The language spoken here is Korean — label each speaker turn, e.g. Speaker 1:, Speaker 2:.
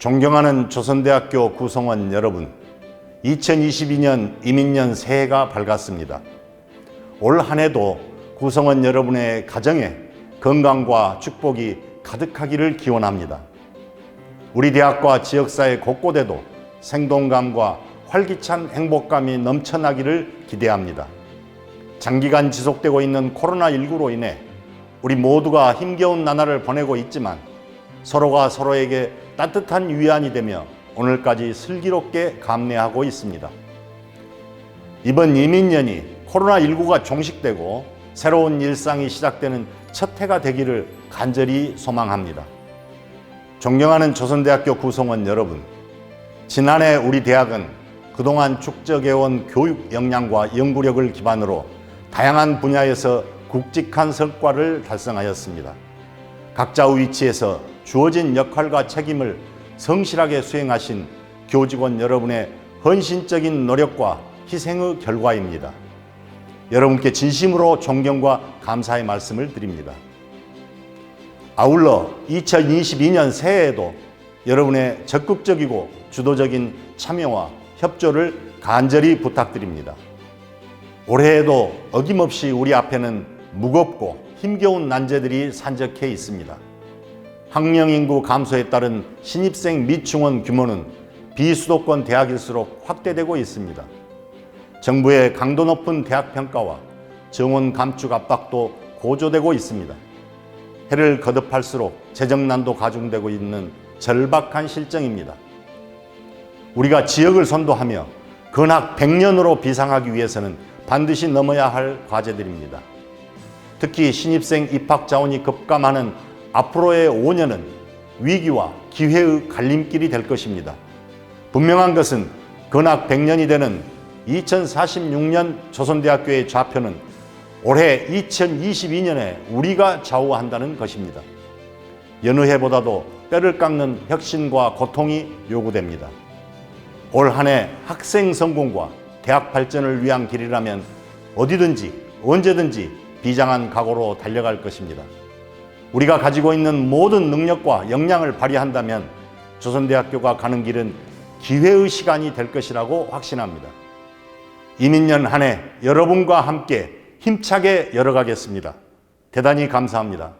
Speaker 1: 존경하는 조선대학교 구성원 여러분, 2022년 이민년 새해가 밝았습니다. 올 한 해도 구성원 여러분의 가정에 건강과 축복이 가득하기를 기원합니다. 우리 대학과 지역사회 곳곳에도 생동감과 활기찬 행복감이 넘쳐나기를 기대합니다. 장기간 지속되고 있는 코로나19로 인해 우리 모두가 힘겨운 나날을 보내고 있지만 서로가 서로에게 따뜻한 위안이 되며 오늘까지 슬기롭게 감내하고 있습니다. 이번 이민년이 코로나19가 종식되고 새로운 일상이 시작되는 첫 해가 되기를 간절히 소망합니다. 존경하는 조선대학교 구성원 여러분, 지난해 우리 대학은 그동안 축적해온 교육 역량과 연구력을 기반으로 다양한 분야에서 굵직한 성과를 달성하였습니다. 각자 위치에서 주어진 역할과 책임을 성실하게 수행하신 교직원 여러분의 헌신적인 노력과 희생의 결과입니다. 여러분께 진심으로 존경과 감사의 말씀을 드립니다. 아울러 2022년 새해에도 여러분의 적극적이고 주도적인 참여와 협조를 간절히 부탁드립니다. 올해에도 어김없이 우리 앞에는 무겁고 힘겨운 난제들이 산적해 있습니다. 학령 인구 감소에 따른 신입생 미충원 규모는 비수도권 대학일수록 확대되고 있습니다. 정부의 강도 높은 대학 평가와 정원 감축 압박도 고조되고 있습니다. 해를 거듭할수록 재정난도 가중되고 있는 절박한 실정입니다. 우리가 지역을 선도하며 근학 100년으로 비상하기 위해서는 반드시 넘어야 할 과제들입니다. 특히 신입생 입학 자원이 급감하는 앞으로의 5년은 위기와 기회의 갈림길이 될 것입니다. 분명한 것은 근학 100년이 되는 2046년 조선대학교의 좌표는 올해 2022년에 우리가 좌우한다는 것입니다. 여느 해보다도 뼈를 깎는 혁신과 고통이 요구됩니다. 올 한 해 학생 성공과 대학 발전을 위한 길이라면 어디든지 언제든지 비장한 각오로 달려갈 것입니다. 우리가 가지고 있는 모든 능력과 역량을 발휘한다면 조선대학교가 가는 길은 기회의 시간이 될 것이라고 확신합니다. 이민년 한 해 여러분과 함께 힘차게 열어가겠습니다. 대단히 감사합니다.